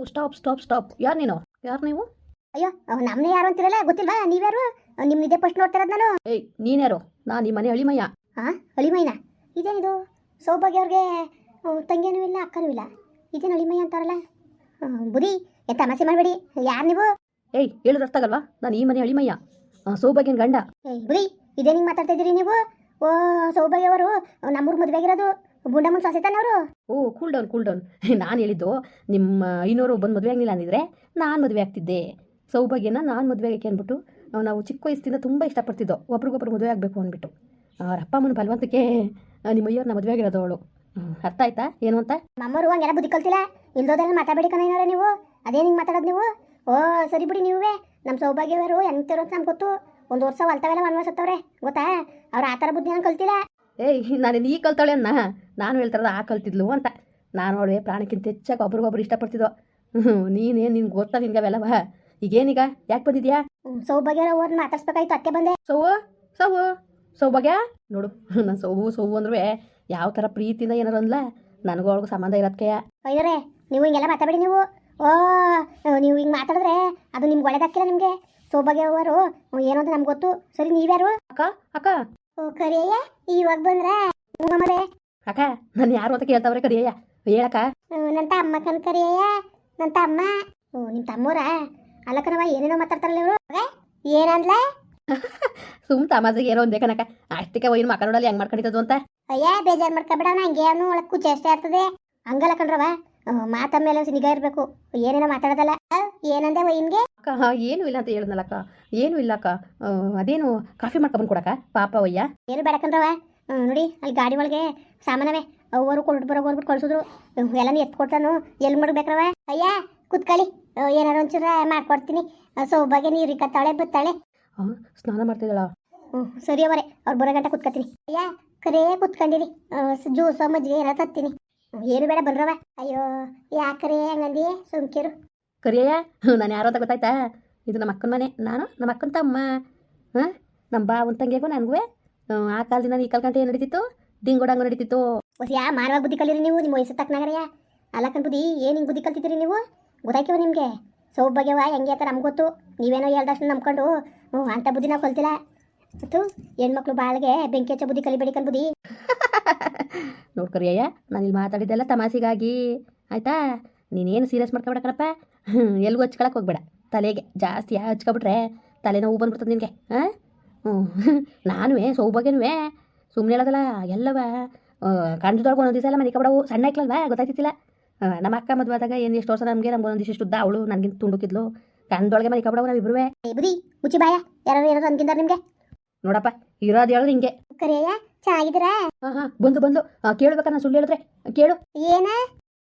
Stop stop stop ಯಾರು ನೀನು? ಯಾರು ನೀವು? ಅಯ್ಯೋ ನಮ್ಮನೆ ಯಾರು ಅಂತಿರಲ್ಲ ಗೊತ್ತಿಲ್ವಾ? ನೀವ್ಯಾರು? ನಿಮ್ಮ ಇದೆ ಫಸ್ಟ್ ನೋಡ್ತಿರೋದು ನಾನು. ಏಯ್ ನೀನ್ಯಾರು? ನಾನು ಈ ಮನೆ ಅಳಿಮಯ್ಯ. ಹಾಂ ಅಳಿಮಯ್ಯನ? ಇದೇನಿದು? ಸೌಭಾಗ್ಯ ಅವ್ರಿಗೆ ತಂಗಿಯೂ ಇಲ್ಲ ಅಕ್ಕನೂ ಇಲ್ಲ. ಇದೇನು ಅಳಿಮಯ್ಯ ಅಂತಾರಲ್ಲ? ಬುದಿ ಎ ತಮಾಸೆ ಮಾಡಬೇಡಿ. ಯಾರು ನೀವು? ಏಯ್ ಹೇಳಿದ್ರೆ ಅರ್ಥ ಆಗಲ್ವಾ? ನಾನು ಈ ಮನೆ ಅಳಿಮಯ್ಯ. ಸೌಭಾಗ್ಯನ ಗಂಡ. ಏಯ್ ಬುದಿ ಇದೇನಿಗೆ ಮಾತಾಡ್ತಾ ಇದ್ದೀರಿ ನೀವು? ಓ ಸೌಭಾಗ್ಯ ಅವರು ನಮ್ಮೂರು ಮದುವೆ ಆಗಿರೋದು ಬುಂಡಮ್ಮನ ಸೊಸೆ ತಾನೆ ಅವರು? Oh cool down cool down ನಾನು ಹೇಳಿದ್ದು ನಿಮ್ಮ ಐನೂರು ಬಂದು ಮದುವೆ ಆಗಲಿಲ್ಲ ಅಂದಿದ್ರೆ ನಾನು ಮದುವೆ ಆಗ್ತಿದ್ದೆ. ಸೌಭಾಗ್ಯನ ನಾನು ಮದುವೆ ಆಗಕ್ಕೆ ಅಂದ್ಬಿಟ್ಟು ನಾವು ಚಿಕ್ಕ ವಯಸ್ಸಿಂದ ತುಂಬ ಇಷ್ಟಪಡ್ತಿದ್ದೋ ಒಬ್ರಿಗೊಬ್ರು ಮದುವೆ ಆಗಬೇಕು ಅಂದ್ಬಿಟ್ಟು. ಅವ್ರ ಅಪ್ಪ ಅಮ್ಮನ ಬಲವಂತಕ್ಕೆ ನಿಮ್ಮ ಅಯ್ಯವ್ರನ್ನ ಮದುವೆ ಆಗಿರೋದು ಅವಳು. ಅರ್ಥ ಆಯ್ತಾ? ಏನು ಅಂತ? ನಮ್ಮವರು ಹಂಗೆಲ್ಲ ಬುದ್ಧಿ ಕಲ್ತಿಲ್ಲ. ಇಲ್ದೋದೆಲ್ಲ ಮಾತಾಡಬೇಡಿ ಕಣ ಏನಾರ ನೀವು. ಅದೇನು ಹಿಂಗೆ ಮಾತಾಡೋದು ನೀವು. ಓ ಸರಿ ಬಿಡಿ ನೀವೇ. ನಮ್ಮ ಸೌಭಾಗ್ಯವರು ಎಂತಿರೋ ಅಂತ ನಮ್ಗೆ ಗೊತ್ತು. ಒಂದು ವರ್ಷ ಹೊಲ್ತಾವೆಲ್ಲ ವರ್ಷ ಹತ್ತವ್ರೆ ಗೊತ್ತಾ? ಅವ್ರು ಆ ಥರ ಏನು ಕಲ್ತಿಲ್ಲ. ಏಯ್ ನಾನು ಈ ಕಲ್ತಾಳೆ ಅನ್ನ? ನಾನು ಹೇಳ್ತಾರದ ಆ ಕಲ್ತಿದ್ಲು ಅಂತ. ನಾನು ನೋಡುವೆ ಪ್ರಾಣಕ್ಕಿಂತ ಹೆಚ್ಚಾಗಿ ಒಬ್ರಿಗೊಬ್ರು ಇಷ್ಟಪಡ್ತಿದ್ದೋ ಹ್ಞೂ ನೀನೇನು ನಿನ್ಗೆ ಗೊತ್ತಾ ನಿನ್ಗೆ ಅವೆಲ್ಲವ ಈಗೇನೀಗ? ಯಾಕೆ ಬಂದಿದ್ಯಾ? ಸೌಭಾಗ್ಯ ಸೌಭಾಗ್ಯರ ಓದ್ ಮಾತಾಡ್ಸ್ಬೇಕಾಯ್ತು ಅತ್ತೆ ಬಂದೆ. ಸೌವು? ಸೌವು? ಸೌಭಾಗ್ಯ? ನೋಡು ನಾನು ಸೌವು ಸೌವು ಅಂದ್ರೆ ಯಾವ ಥರ ಪ್ರೀತಿಯಿಂದ ಏನಾರು ಅಂದ್ಲ? ನನಗೂ ಅವಳಿಗೂ ಸಂಬಂಧ ಇರೋದಕ್ಕೆ ಅಯ್ಯರೇ ನೀವು ಹಿಂಗೆಲ್ಲ ಮಾತಾಡಿ ನೀವು. ಓ ನೀವು ಹಿಂಗೆ ಮಾತಾಡಿದ್ರೆ ಅದು ನಿಮ್ಗೆ ಒಳ್ಳೇದಾಕಿಲ್ಲ ನಿಮಗೆ. ಸೌಭಾಗ್ಯ ಅವರು ಏನೋ ಅಂತ ನಮ್ಗೆ ಗೊತ್ತು. ಸರಿ ನೀವ್ಯಾರು? ಅಕ್ಕ ಅಕ್ಕ. ಓ ಕರಿಯಯ್ಯ ಇವಾಗ ಬಂದ್ರೆ ಮಮ್ಮರೇ ಅಕ್ಕ ನಾನು ಯಾರು ಅಂತ ಕೇಳ್ತಾವ್ರೆ ಕರಿಯಯ್ಯ. ಹೇಳಕ್ಕ? ನನ್ನ ತಮ್ಮ ಕನ್ ಕರಿಯಯ್ಯ ನನ್ನ ತಮ್ಮ. ಓ ನಿಮ್ಮ ತಮ್ಮೂರ ಅಲ್ಲ ಕಣವ ಏನೇನೋ ಮಾತಾಡ್ತಾರಲ್ಲ ಇವರು? ಏನಂದ್ಲ? ಸುಮ್ ತಮಾಜೆಗೆ ಏನೋ ಒಂದೇ ಕನಕ ಅಷ್ಟಕ್ಕೆ ಒಯ್ನು ಮಕ್ಕ ನೋಡಲ್ಲಿ ಹೆಂಗ್ ಮಾಡ್ಕೊಂಡಿದ್ದು ಅಂತ. ಅಯ್ಯ ಬೇಜಾರು ಮಾಡ್ಕೊಬೇಡ ಹಂಗೆ ಅವನು ಒಳಗೆ ಕುಚ್ಚ ಅಷ್ಟೇ ಇರ್ತದೆ ಹಂಗಲ್ಲ ಕಣ್ರವ. ಮಾತ ಮೇಲೆ ನಿಗಾ ಇರಬೇಕು. ಏನೇನೋ ಮಾತಾಡೋದಲ್ಲ. ಏನಂದೆ ವೈನ್ಗೆ ಅಕ್ಕ ಏನು ಇಲ್ಲ ಅಂತ ಹೇಳಿದ್ನಲ್ಲಕ್ಕ ಏನು ಇಲ್ಲ ಅಕ್ಕ. ಅದೇನು ಕಾಫಿ ಮಾಡ್ಕೊಂಡ್ ಕೊಡಕ್ಕ ಪಾಪ ವಯ್ಯ ಏನು ಬೇಡಕಂದ್ರವ ನೋಡಿ ಅಲ್ಲಿ ಗಾಡಿ ಒಳಗೆ ಸಾಮಾನವೇ. ಅವರು ಕೊಟ್ಟು ಬರೋ ಅಂದ್ಬಿಟ್ಟು ಕಳ್ಸಿದ್ರು. ಎಲ್ಲನೂ ಎತ್ತು ಕೊಡ್ತಾನು? ಎಲ್ಲಿ ಮಾಡ್ಬೇಕ್ರವ ಅಯ್ಯ ಕುತ್ಕೊಳ್ಳಿ ಆ, ಏನಾರು ಒಂಚೂರ ಮಾಡ್ಕೊಡ್ತೀನಿ. ಸೌಭಾಗ್ಯ ನೀರು ಕತ್ತಾಳೆ ಬತ್ತಾಳೆ. ಸ್ನಾನ ಮಾಡ್ತಿದ್ದಾಳ. ಹ್ಞೂ ಸರಿ ಅವರೇ. ಅವ್ರು ಬರೋ ಗಂಟೆ ಕುತ್ಕೊತೀನಿ. ಅಯ್ಯ ಕರೇ ಕುತ್ಕೊಂಡಿರಿ. ಜ್ಯೂಸೋ ಮಜ್ಜಿಗೆ ಏನಾರು ತತ್ತೀನಿ. ಏನು ಬೇಡ ಬನ್ರವ. ಅಯ್ಯೋ ಯಾಕರೇ ಹಂಗಂದಿ? ಸುಮ್ಕಿರು. ಕರಿಯಯ್ಯ? ನಾನು ಯಾರೋ ಅಂತ ಗೊತ್ತಾಯ್ತಾ? ಇದು ನಮ್ಮ ಅಕ್ಕನ ಮನೆ. ನಾನು ನಮ್ಮ ಅಕ್ಕನ ತಮ್ಮ. ಹಾಂ? ನಮ್ಮ ಬಾವು ತಂಗಿಗೂ ನನಗೂ ಆ ಕಾಲದಿಂದ ಈ ಕಾಲ ಗಂಟೆ ಏನು ನಡೀತಿತ್ತು? ಡಿಂಗೋಡಂಗು ನಡೀತಿತ್ತು. ಯಾ ಮಾನವ ಬುದ್ಧಿ ಕಲೀರಿ ನೀವು ನಿಮ್ಮ ವಯಸ್ಸು ತಕ್ಕನಾಗರಯ್ಯ ಅಲ್ಲ ಕಣ್ ಬುದ್ಧಿ ಏನು ಹಿಂಗೆ ಬುದ್ಧಿ ಕಲ್ತಿದ್ದೀರಿ ನೀವು? ಗೊತ್ತಾಯ್ತೀವ ನಿಮಗೆ? ಸೌಭಾಗ್ಯವ ಹೆಂಗೆ ಅಂತ ನಮ್ಗೆ ಗೊತ್ತು. ನೀವೇನೋ ಹೇಳ್ದಷ್ಟು ನಂಬ್ಕೊಂಡು ಹ್ಞೂ ಅಂಥ ಬುದ್ಧಿ ನಾವು ಕಲ್ತಿಲ್ಲ. ಮತ್ತು ಹೆಣ್ಮಕ್ಳು ಬಾಳಿಗೆ ಬೆಂಕಿ ಹಚ್ಚ ಬುದ್ಧಿ ಕಲಿಬೇಡಿ ಕನ್ ಬುದ್ಧಿ. ನೋಡ್ಕೊರಿ ಕರಿಯಯ್ಯ ನಾನು ಇಲ್ಲಿ ಮಾತಾಡಿದ್ದೆಲ್ಲ ತಮಾಷೆಗಾಗಿ. ಆಯ್ತಾ? ನೀನೇನು ಸೀರಿಯಸ್ ಮಾಡ್ಕೊಬೇಡ ಕಣಪ್ಪ ಎಲ್ಲಿಗೂ ಹಚ್ಕೊಳಕ್ಕೆ ಹೋಗ್ಬೇಡ. ತಲೆಗೆ ಜಾಸ್ತಿ ಯಾ ಹಚ್ಕೊಬಿಟ್ರೆ ತಲೆನೋವು ಬಂದ್ಬಿಡ್ತದೆ ನಿನಗೆ ಹಾಂ ಹ್ಞೂ ನಾನು ಸೌಭಾಗ್ಯನೂ ಸುಮ್ಮನೆ ಹೇಳೋದಲ್ಲ ಎಲ್ಲವ ಕಂಡದೊಳಗೆ ಒಂದೊಂದು ದಿವಸ ಎಲ್ಲ ಮನೆ ಕಬಡವು ಸಣ್ಣ ಐಕ್ಲಲ್ವಾ ಗೊತ್ತಾಯ್ತಿಲ್ಲ ನಮ್ಮ ಅಕ್ಕ ಮದುವೆ ಆದಾಗ ಏನು ಎಷ್ಟು ವರ್ಷ ನಮಗೆ ನಮ್ಗೆ ಒಂದಿಷ್ಟು ಇಷ್ಟು ಉದ್ದ ಅವಳು ನನಗಿಂತ ತುಂಡುಕಿದ್ಲು. ಕಂದೊಳಗೆ ಮನೆ ಕಬಡವು ನಾವು ಇಬ್ಬರುವೆ ಏ ಬುದ್ಧಿ ಮುಚ್ಚಿ ಬಾಯ. ಯಾರು ಯಾರು ಅನ್ಕಿಂದಾರ ನಿಮಗೆ? ನೋಡಪ್ಪ ಇರೋದು ಹೇಳೋದು ಹಿಂಗೆ ಕರೆಯ ಚೆನ್ನಾಗಿದ್ದೀರಾ ಹಾಂ ಹಾಂ ಬಂದು ಬಂದು. ಕೇಳ್ಬೇಕಾ ನಾನು ಸುಳ್ಳು ಹೇಳಿದ್ರೆ? ಕೇಳು. ಏನ?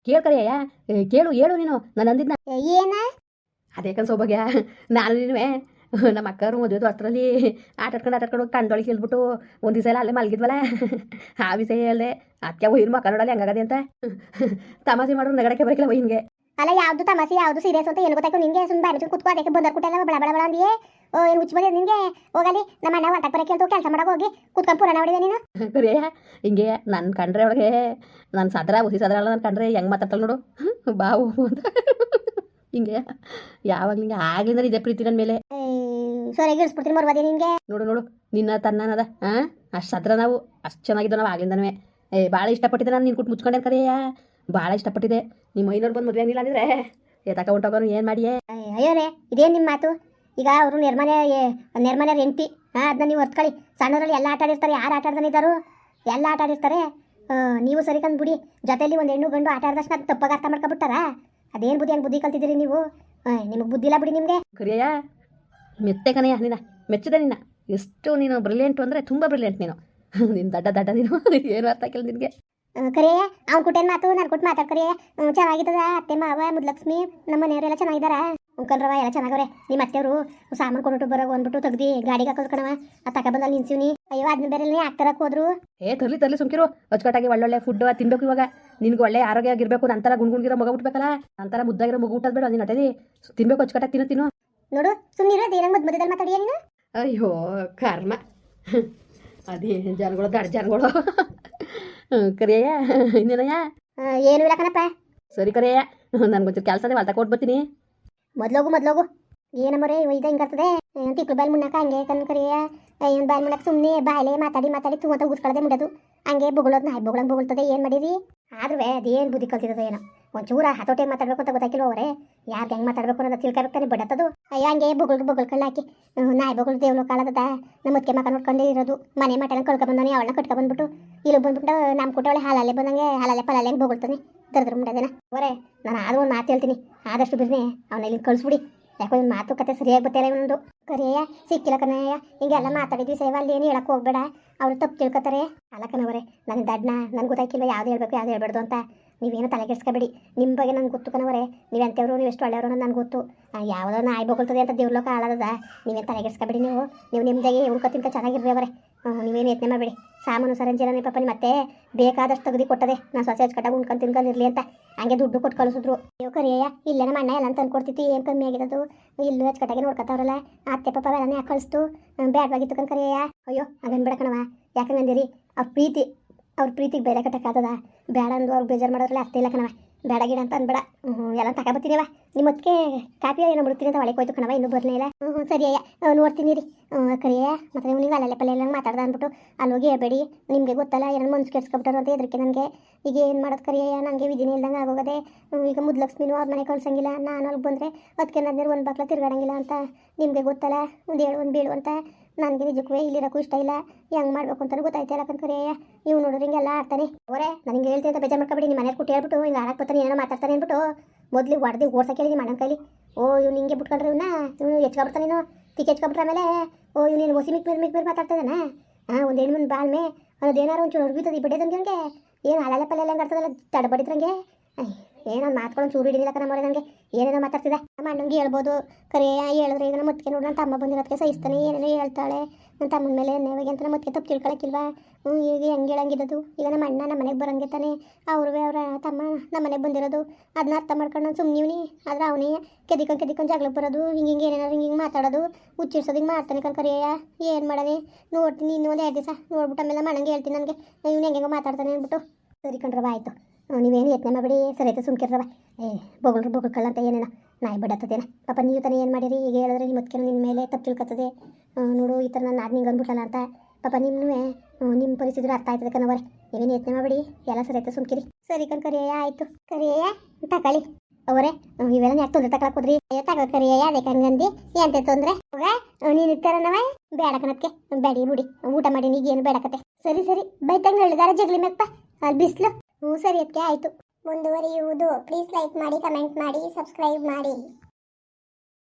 ಕೇಳು ಕರಿಯಯ್ಯ ಕೇಳು ಹೇಳು ನೀನು ನಾನು ಅಂದಿದ್ನ. ಏನ? ಅದೇಕನ್ ಸೌಭಾಗ್ಯ. ನಾನು ನೀನುವೆ ನಮ್ಮ ಅಕ್ಕರು ಮದುವೆ ಅಷ್ಟರಲ್ಲಿ. ಆಟ ಆಡ್ಕೊಂಡು ಆಟ ಆಡ್ಕೊಂಡು ಕಂಡೊಳಗೆ ಹೇಳ್ಬಿಟ್ಟು ಒಂದು ದಿವಸ ಎಲ್ಲ ಅಲ್ಲೇ ಮಲಗಿದ್ವಲ್ಲ. ಆ ವಿಷಯ ಹೇಳ್ದೆ ಅದಕ್ಕೆ ಒಯ್ಯಿನ ಮಕ್ಕ ನೋಡಲ್ಲ ಹೆಂಗಾಗದೆ ಅಂತ. ತಮಾಷೆ ಮಾಡೋರು ನಗಡಕ್ಕೆ ಬರಕಿಲ್ಲ ಒಯ್ನ್ಗೆ ಅಲ್ಲ ಯಾವ್ದು ತಮಾಸೆ ಯಾವ್ದು ಸೀರಿಯಸ್ ಅಂತ ಏನು ಗೊತ್ತಾಯ್ತು? ನಿಮಗೆ ಸುಮ್ಮನೆ ಬಾಯಿ ಕುತ್ಕೋ ಅದಕ್ಕೆ ಬಂದರ್ ಕುಟ್ಟೆಲ್ಲ ಬಳ ಬಳ ಬಳ ಅಂದಿಯೇ. ಓ ಏನು ಹುಚ್ಚು ಬಂದಿದೆ ನಿಮಗೆ ಹೋಗಲಿ ನಮ್ಮ ಅಣ್ಣ ಹೊಟ್ಟಕ್ಕೆ ಬರಕ್ಕೆ ಅಂತ ಕೆಲಸ ಮಾಡಕ್ಕೆ ಹೋಗಿ. ಕುತ್ಕೊಂಡು ಪುರಾಣ ಹೊಡಿದೆ ನೀನು. ಕರಿಯ ಹಿಂಗೆ ನನ್ನ ಕಂಡ್ರೆ ಒಳಗೆ ನನ್ನ ಸದ್ರ ಹುಸಿ ಸದ್ರ ಅಲ್ಲ ನನ್ನ ಕಂಡ್ರೆ ಹೆಂಗೆ ಮಾತಾಡ್ತಾಳೆ ನೋಡು. ಬಾವು ಅಂತ. ಹಿಂಗೆ ಯಾವಾಗ ನಿಂಗೆ ಆಗ್ಲಿಂದ ಇದೆ ಪ್ರೀತಿ ನನ್ನ ಮೇಲೆ. ಸರಿ ಇಳಿಸ್ಬಿಡ್ತೀನಿ ಮರ್ವಾದಿ ನಿಂಗೆ ನೋಡು ನೋಡು ನಿನ್ನ ತನ್ನನದ ಹಾಂ ಅಷ್ಟು ಸದ್ರ ನಾವು ಅಷ್ಟು ಚೆನ್ನಾಗಿದ್ದು ನಾವು ಆಗ್ಲಿಂದನೂ ಏ ಭಾಳ ಇಷ್ಟಪಟ್ಟಿದ್ದೆ ನಾನು ನಿನ್ನ ಕುಟ್ಟು ಮುಚ್ಕೊಂಡೆ ಕರೆಯ ಭಾಳ ಇಷ್ಟಪಟ್ಟಿದೆ ನಿಮ್ಮ ಮೈನವ್ರು ಬಂದು ಮದುವೆ ಆಗಿಲ್ಲ ಅಂದ್ರೆ ಎತ್ತಕ ಹೊಂಟೋಗೋನು ಏನು ಮಾಡಿಯೇ? ಅಯ್ಯೋ ರೇ ಇದೇನು ನಿಮ್ಮ ಮಾತು? ಈಗ ಅವರು ನಿರ್ಮನೆ ನಿರ್ಮನೆ ಹೆಂಡತಿ ಹಾಂ ಅದನ್ನ ನೀವು ಹೊತ್ಕೊಳ್ಳಿ ಸಣ್ಣದ್ರಲ್ಲಿ ಎಲ್ಲ ಆಟ ಆಡಿರ್ತಾರೆ ಯಾರು ಆಟ ಆಡ್ದನಿದ್ದಾರು ಎಲ್ಲ ಆಟ ಆಡಿರ್ತಾರೆ. ನೀವು ಸರಿ ಕಂದು ಬಿಡಿ. ಜೊತೆಲಿ ಒಂದು ಹೆಣ್ಣು ಗಂಡು ಆಟ ಆಡಿದಷ್ಟು ಅದು ತಪ್ಪಾಗ ಅರ್ಥ ಮಾಡ್ಕೊಬಿಟ್ಟಾರ? ಅದೇನು ಬುದ್ಧಿ ಹಂಗೆ ಬುದ್ಧಿ ಕಲ್ತಿದ್ದೀರಿ ನೀವು? ನಿಮಗೆ ಬುದ್ಧಿ ಇಲ್ಲ ಬಿಡಿ ನಿಮಗೆ. ಕರಿಯಯ್ಯ ಮೆತ್ತೆ ಕನೆಯ ನಿನ್ನ ಮೆಚ್ಚಿದೆ ನಿನ್ನ. ಎಷ್ಟು ನೀನು ಬ್ರಿಲಿಯಂಟು ಅಂದರೆ ತುಂಬ ಬ್ರಿಲಿಯಂಟ್ ನೀನು. ನಿನ್ನ ದಡ್ಡ ದಡ್ಡ ನೀನು. ಏನು ಅರ್ಥ ಆಗಿಲ್ಲ ನಿನಗೆ? ಕರಿಯ ಅವ್ನು ಕುಟೇನ್ ಮಾತು ನಾನು ಮಾತಾಡ್ ಕರೆಯ ಚೆನ್ನಾಗಿದ್ದದ ಅತ್ತೆ ಮಾವ ಮುದ್ಲಕ್ಷ್ಮಿ ನಮ್ಮ ಮನೆಯವರೆಲ್ಲ ಚೆನ್ನಾಗಿದಾರ? ಉಂಕಲ್ರವ ಎಲ್ಲ ಚೆನ್ನಾಗವ್ರೆ. ನಿಮ್ಮ ಅತ್ತೆಯವರು ಸಾಮಾನು ಕೊಟ್ಟು ಬರೋ ಅಂದ್ಬಿಟ್ಟು ತೆಗ್ದು ಗಾಡಿಗೆ ಹಾಕೋದು ಕಣವ ಆ ತಕ ಬಂದಲ್ಲಿ ನಿಲ್ಸಿವ್ನಿ ಅಯ್ಯೋ ಅದನ್ನ ಬೇರೆ ಹಾಕ್ತಾರಕ್ಕೆ ಹೋದ್ರು? ಏ ತರ್ಲಿ ತರ್ಲಿ ಸುಮ್ಕಿರು. ಅಚ್ಚುಕಟ್ಟಾಗಿ ಒಳ್ಳೊಳ್ಳೆ ಫುಡ್ ತಿನ್ಬೇಕು ಇವಾಗ. ನಿನ್ಗೆ ಒಳ್ಳೆ ಆರೋಗ್ಯ ಆಗಿರ್ಬೇಕು ನಂತರ ಗುಣ್ಗುಣ್ಗಿರೋ ಮಗ ಉಟ್ಬೇಕಲ್ಲ ನಂತರ ಮುದ್ದಾಗಿರೋ ಮಗು ಹುಟ್ಟೋದು ಬೇಡ ನೀನು ತಿನ್ಬೇಕು ಅಚ್ಚುಕಟ್ಟಾಗಿ ತಿನ್ನು ತಿನ್ನು. ನೋಡು ಸುಮ್ಮನೆ ಅದೇನಂಗ್ ಮದ್ ಮಧ್ಯದಲ್ಲಿ ಮಾತಾಡಿ ನೀನು ಅಯ್ಯೋ ಕರ್ಮ. ಅದೇ ಜನಗಳು ದಡ್ ಜನಗಳು. ಕರಿಯಯ್ಯ. ಇನ್ನೇನಯ್ಯ? ಏನು ಇಲ್ಲ ಕಣಪ್ಪ. ಸರಿ ಕರೆಯ ನನಗೊಂಚೂರು ಕೆಲಸನೇ ಹೊಲ್ತ ಕೊಟ್ಟು ಬರ್ತೀನಿ. ಮೊದ್ಲೋಗು ಮೊದ್ಲೋಗು. ಏನಮ್ಮರೇ ಇದು ಹಿಂಗರ್ತದೆ ತಿಕ್ಳು ಬಾಯಿ ಮುನ್ನಾಕ ಹಂಗೆ ಕನ್ ಕರಿಯ ಏನು ಬಾಯಿ ಮುನ್ನಾಕ ಸುಮ್ಮನೆ ಬಾಯಲೆ ಮಾತಾಡಿ ಮಾತಾಡಿ ತುಂಬ ಅಂತ ಊದ್ಕೊಳ್ಳದೆ ಮುಡೋದು ಹಂಗೆ ಬೊಗಳೋದು ನಾಯಿ ಬೊಗಳಂಗೆ ಬೊಗಳ್ತದೆ ಏನು ಮಾಡಿರಿ? ಆದ್ರೂ ಅದೇನು ಬುದ್ಧಿ ಕಲ್ತಿರೋದು ಏನೋ. ಒಂಚೂರ ಹತೋಟೆ ಮಾತಾಡ್ಬೇಕು ಅಂತ ಗೊತ್ತಾಗಿಲ್ಲ ಅವರೇ? ಯಾರು ಹೆಂಗೆ ಮಾತಾಡ್ಬೇಕು ಅನ್ನೋದು ತಿಳ್ಕೊಬೇಕು ತಾನೆ ಬಡತ್ತದು ಅಯ್ಯ ಹಂಗೆ ಬೊಗಳ್ಗೆ ಬೊಗಳ್ಕೊಳ್ಳ ಹ್ಮ್, ನಾಯಿ ಬೊಗಳು ದೇವ್ಲು ಕಾಳದ ನಮ್ಮ ಮುತ್ಕೆ ಮಕ್ಕ ನೋಡ್ಕೊಂಡು ಇರೋದು. ಮನೆ ಮಟನ ಕಳ್ಕೊ ಬಂದಾನೆ ಅವಳನ್ನ ಕಟ್ಕೊ ಬಂದ್ಬಿಟ್ಟು. ಇಲ್ಲಿ ಬಂದ್ಬಿಟ್ಟು ನಮ್ಮ ಕುಟ್ಟವಳೆ ಹಾಲಲ್ಲೇ ಬಂದಂಗೆ ಹಾಲಲ್ಲೇ ಪಲಾಲೆ ಹೆಂಗೆ ಬೊಗಳ್ತಾನೆ. ದರ್ದ್ರ ಮುಂಡದೇನ ಅವರೇ ನಾನು ಆದ್ರೂ ಒಂದು ಮಾತು ಹೇಳ್ತೀನಿ. ಆದಷ್ಟು ಬಿರ್ನೆ ಅವನ ಇಲ್ಲಿ ಕಳಿಸ್ಬಿಡಿ. ಯಾಕೋ ಮಾತು ಮಾತುಕತೆ ಸರಿಯಾಗಿ ಬರ್ತಾರೆ ಒಂದು ಕರಿಯ ಸಿಕ್ಕಿಲ್ಲ ಕನಯ್ಯ ಹಿಂಗೆಲ್ಲ ಮಾತಾಡಿದ್ವಿ ಸೇವ ಅಲ್ಲಿ ಏನು ಹೇಳಕ್ಕೆ ಹೋಗ್ಬೇಡ. ಅವ್ರು ತಪ್ಪು ತಿಳ್ಕೊತಾರೆ. ಅಲ್ಲ ಕಣವರೇ ನನ್ನ ದಡ್ನ ನನ್ಗೆ ಗೊತ್ತಾಯ್ಕಿಲ್ಲ ಯಾವ್ದು ಹೇಳ್ಬೇಕು ಯಾವ್ದು ಹೇಳ್ಬಾರ್ದು ಅಂತ. ನೀವೇನು ತಲೆ ಕೆಡ್ಸ್ಕೊಬೇಡಿ ನಿಮ್ಮ ಬಗ್ಗೆ ನನಗೆ ಗೊತ್ತು ಕಣವರೇ. ನೀವು ಎಂಥವ್ರು, ನೀವು ಎಷ್ಟು ಒಳ್ಳೆಯವರು ನನಗೆ ಗೊತ್ತು. ಯಾವುದೋ ನಾಯಿ ಬೊಗಳ್ತದೆ ಅಂತ ದೇವ್ರಲೋಕ ಹಾಳಾದದ ನೀವೇನು ತಲೆ ಕೆಡ್ಸ್ಕೊಬೇಡಿ ನೀವು. ನೀವು ನಿಮ್ದಾಗೆ ಉಳ್ಕೊತಿಂತ ಚೆನ್ನಾಗಿರ್ರಿ ಅವರೇ. ನೀವೇನು ಯತ್ನೆ ಮಾಡಬೇಡಿ. ಸಾಮಾನು ಸರಂಜಿರನೇ ಪಾಪ ಮತ್ತೆ ಬೇಕಾದಷ್ಟು ತೆಗೆದು ಕೊಟ್ಟದೆ. ನಾನು ಸೊಸೆ ಕಟ್ಟಾಗ ಉಣ್ಕೊಂಡು ತಿನ್ಕೊಂಡಿರ್ಲಿ ಅಂತ. ಹಂಗೆ ದುಡ್ಡು ಕೊಟ್ಟು ಕಳಿಸಿದ್ರು. ಅಯ್ಯೋ ಕರಿಯಯ್ಯ, ಇಲ್ಲೇ ನಮ್ಮ ಅಣ್ಣ ಎಲ್ಲ ಅಂತ ಕೊಡ್ತಿತ್ತು ಏನು ಕಮ್ಮಿ ಆಗಿರೋದು ಇಲ್ಲೂ ಹಚ್ಕಟ್ಟಾಗೆ ನೋಡ್ಕೊತಾವ್ರಲ್ಲ. ಅತ್ತೆ ಪಾಪ ಯಾಕೆ ಕಳಿಸ್ತು ಬ್ಯಾಡ್ವಾಗಿತ್ತು ಕಣ್ ಕರಿಯಯ್ಯ. ಅಯ್ಯೋ ಅದನ್ನ ಬೇಡ ಕಣವ ಯಾಕಂಗಂದಿರಿ? ಆ ಪ್ರೀತಿ. ಅವ್ರ ಪ್ರೀತಿಗೆ ಬೆಲೆ ಕಟ್ಟಕ್ಕಾಗದ ಬೇಡ ಅಂದು ಅವ್ರು ಬೇಜಾರು ಮಾಡೋದ್ರಲ್ಲ ಅರ್ಥ ಇಲ್ಲ ಕಣವ ಬೇಡ ಗಿಡ ಅಂತ ಅನ್ಬೇಡ. ಹ್ಞೂ ಎಲ್ಲ ತಗೊಬತ್ತೀನಿವ ನಿಮ್ಮ ಅದಕ್ಕೆ ಕಾಪಿ ಏನೋ ಬಿಡ್ತೀನಿ ಅಂತ ಒಳಗೆ ಹೋಯ್ತು ಕಣವ ಇನ್ನೂ ಬರಲೇ ಇಲ್ಲ. ಹ್ಞೂ ಸರಿಯಯ್ಯ ಅಹ್, ನೋಡ್ತೀನಿ ರೀ ಕರಿಯ, ಮತ್ತೆ ನೀವು ಅಲ್ಲೇ ಪಲ್ಲೆ ಎಲ್ಲ ಮಾತಾಡ್ದೆ ಅಂದ್ಬಿಟ್ಟು ಅಲ್ಲಿ ಹೋಗಿ ಹೇಳ್ಬೇಡಿ. ನಿಮಗೆ ಗೊತ್ತಲ್ಲ ಏನೋ ಮನ್ಸು ಕೆಡ್ಸ್ಕೊಬಿಟ್ಟಾರು ಅಂತ ಹೆದರಿಕೆ ನನಗೆ. ಈಗ ಏನು ಮಾಡೋದು ಕರಿಯ ನನಗೆ ವಿಧಿನೇ ಇಲ್ದಂಗೆ ಆಗೋಗದೆ. ಈಗ ಮುದ್ಲಕ್ಷ್ಮಿನೂ ಅವ್ರ ಮನೆ ಕಳ್ಸಂಗಿಲ್ಲ, ನಾನು ಅಲ್ಲಿ ಬಂದರೆ ಅದಕ್ಕೆ ನನ್ನ ಒಂದು ಬಾಕ್ಲ ತಿರ್ಗಾಡಂಗಿಲ್ಲ ಅಂತ ನಿಮಗೆ ಗೊತ್ತಲ್ಲ, ಒಂದು ಹೇಳು, ಒಂದು ಬೀಳು ಅಂತ ನನಗೆ ನಿಜಕ್ಕೂ ಇಲ್ಲಿರೋಕ್ಕೂ ಇಷ್ಟ ಇಲ್ಲ, ಹೆಂಗೆ ಮಾಡ್ಬೇಕು ಅಂತಲೂ ಗೊತ್ತಾಯ್ತಿಲ್ಲ ಕರಿಯಯ್ಯ ಇವು ನೋಡಿದ್ರೆ ಹಿಂಗೆಲ್ಲ ಆಡ್ತಾನೆ. ಅವರೇ ನನಗೆ ಹೇಳ್ತೀನಿ ಅಂತ ಬೇಜಾರು ಮಾಡ್ಕೊಬೇಡಿ ನಿಮ್ಮ ಮನೆ ಕೊಟ್ಟು ಹೇಳ್ಬಿಟ್ಟು ಹಿಂಗೆ ಆಡಕ್ಕೆ ಬರ್ತಾನೆ ಏನೋ ಮಾತಾಡ್ತಾನೆ ಅಂದ್ಬಿಟ್ಟು ಮೊದಲು ಹೊಡೆದು ಓಡ್ಸಕ್ಕೆ ಹೇಳಿ ಮಾಡೋಣ ಕೈಲಿ. ಓ, ಇವ್ನು ಹಿಂಗೆ ಬಿಟ್ಕೊಂಡ್ರೆ ಇವನ್ನ ಇವನು ಹೆಚ್ಕೊಬಿಡ್ತಾನೆ ತಿಕ್ಕ ಹೆಚ್ಕೊಬಿಟ್ರೆ ಆಮೇಲೆ, ಓ, ಇವ್ನು ನೀನು ಒಸಿ ಮಿಕ್ ಮೇಲೆ ಮಿಕ್ ಮೇಲೆ ಮಾತಾಡ್ತಾ ಇದ್ದಾನೆ ಹಾಂ ಒಂದು ಹೆಣ್ಣು ಬಾಳ್ಮೆ ಅನ್ನೋದು ಏನಾರು ಒಂಚೂರು ಹೊರಬಿತ್ತದ ಬಿಡೋದಂಗೆ ಹಂಗೆ. ಏನು ಅಲೆಲ್ಲ ಪಲ್ಲೆ ಹೆಂಗೆ ಆಡ್ತದಲ್ಲ ತಡಬಡಿದ್ರಂಗೆ ಏನೋ ಮಾತ್ಕೊಂಡು ಚೂರು ಹಿಡಿದಿಲ್ಲ ಕಣ ನನಗೆ ಏನೇನೋ ಮಾತಾಡ್ತಿದ್ದೆ ನಮ್ಮ ಅಣ್ಣಂಗೆ ಹೇಳ್ಬೋದು. ಕರೆ ಹೇಳಿದ್ರೆ ನಮ್ಮ ಮುತ್ತಿಗೆ ನೋಡೋಣ ತಮ್ಮ ಬಂದಿರೋದಕ್ಕೆ ಸಹಿಸ್ತಾನೆ, ಏನೇನೋ ಹೇಳ್ತಾಳೆ. ನನ್ನ ತಮ್ಮನ ಮೇಲೆ ಅಂತ ಮತ್ತೆ ತಪ್ಪು ತಿಳ್ಕೊಳಕ್ಕಿಲ್ವಾ? ಹ್ಞೂ ಈಗ ಹೆಂಗೆ ಹೇಳಂಗಿರೋದು ಈಗ ನಮ್ಮ ಅಣ್ಣ ನಮ್ಮ ಮನೆಗೆ ಬರೋಂಗೆ ತಾನೆ. ಅವ್ರು ಅವರ ತಮ್ಮ ನಮ್ಮ ಮನೆಗೆ ಬಂದಿರೋದು. ಅದನ್ನ ಅರ್ಥ ಮಾಡ್ಕೊಂಡು ನಾನು ಸುಮ್ಮನೆ ಆದ್ರೆ ಅವನೇ ಕೆದಿಕೊಂಡು ಕೆದಿಕೊಂಡು ಜಗಳಕ್ಕೆ ಬರೋದು. ಹಿಂಗೆ ಹಿಂಗೆ ಏನೇನಾರು ಹಿಂಗೆ ಮಾತಾಡೋದು. ಹುಚ್ಚಿಡ್ಸೋದು ಹಿಂಗೆ ಮಾಡ್ತಾನೆ ಕರಿಯಯ್ಯ. ಏನು ಮಾಡನೆ ನೋಡ್ತೀನಿ, ಇನ್ನೂ ಒಂದು ಎರಡು ದಿವಸ. ನೋಡ್ಬಿಟ್ಟು ಆಮೇಲೆ ಮಣ್ಣಂಗೆ ಹೇಳ್ತೀನಿ ನನಗೆ. ಇವ್ನು ಹೆಂಗೆ ಮಾತಾಡ್ತಾನೆ ಅಂದ್ಬಿಟ್ಟು. ಸರಿ ಕಣ್ರವ ಆಯಿತು. ನೀವೇನು ಯತ್ನ ಮಾಡಬೇಡಿ. ಸರಿ ಆಯ್ತು ಸುಮ್ಕಿರ್ರವ ಏ, ಬೊಗಳ್ರು ಬೊಗಳ್ಕಲ್ಲ ಅಂತ ಏನೇನ. ನಾಯಿ ಬಡತ್ತದೇನ ಪಾಪ, ನೀವು ತಾನೇ ಏನು ಮಾಡಿರಿ? ಈಗ ಹೇಳಿದ್ರೆ ನಿಮ್ಮ ಮತ್ಕೇನು ನಿನ್ನ ಮೇಲೆ ತಪ್ಪು ತಿಳ್ಕೊತದೆ. ನೋಡು, ಈ ಥರ ನನ್ನ ನಾದ್ನಿಂಗೆ ನಿಂಗೆ ಅಂದ್ಬಿಟ್ಟಲ್ಲ ಅಂತ. ಪಾಪ ನಿಮ್ಮನೂ ನಿಮ್ಮ ಪರಿಸ್ಥಿತಿ ಅರ್ಥ ಆಯ್ತದೆ ಕಣವರೆ ನೀವೇನು ಯತ್ನೆ ಮಾಡಬೇಡಿ, ಎಲ್ಲ ಸರಿ ಆಯ್ತು, ಸುಮ್ಕಿರಿ. ಸರಿ ಕಣ್ ಕರಿಯಯ್ಯ ಆಯಿತು ಕರಿಯಯ್ಯ ಕಳಿ ಅವರೇ ಇವೆಲ್ಲ ಯಾಕೆ ತೊಂದರೆ ತಗೊಳಕ್ ಹೋದ್ರಿ? ಅಯ್ಯೋ ತಗೋ ಕರಿಯಯ್ಯ ಅದೇ ಹಂಗಂದು ಎಂತ ತೊಂದರೆ? ನೀನು ಇರ್ತಾರನವ ಬೇಡ ಕಣಕ್ಕೆ, ಬೇಡಿ ಬಿಡಿ. ಊಟ ಮಾಡಿ ನೀಗೇನು ಬೇಡಕತ್ತೆ ಸರಿ ಸರಿ ಬೈತಂಗ್ ಹೇಳಿದಾರೆ ಜಗ್ಲಿ ಮೆಪ್ಪ. ಅಲ್ಲಿ ಬಿಸಿಲು. ಹ್ಞೂ, ಸರಿ ಅದಕ್ಕೆ ಆಯಿತು. ಮುಂದುವರಿಯುವುದು ಪ್ಲೀಸ್ ಲೈಕ್ ಮಾಡಿ ಕಮೆಂಟ್ ಮಾಡಿ ಸಬ್ಸ್ಕ್ರೈಬ್ ಮಾಡಿ.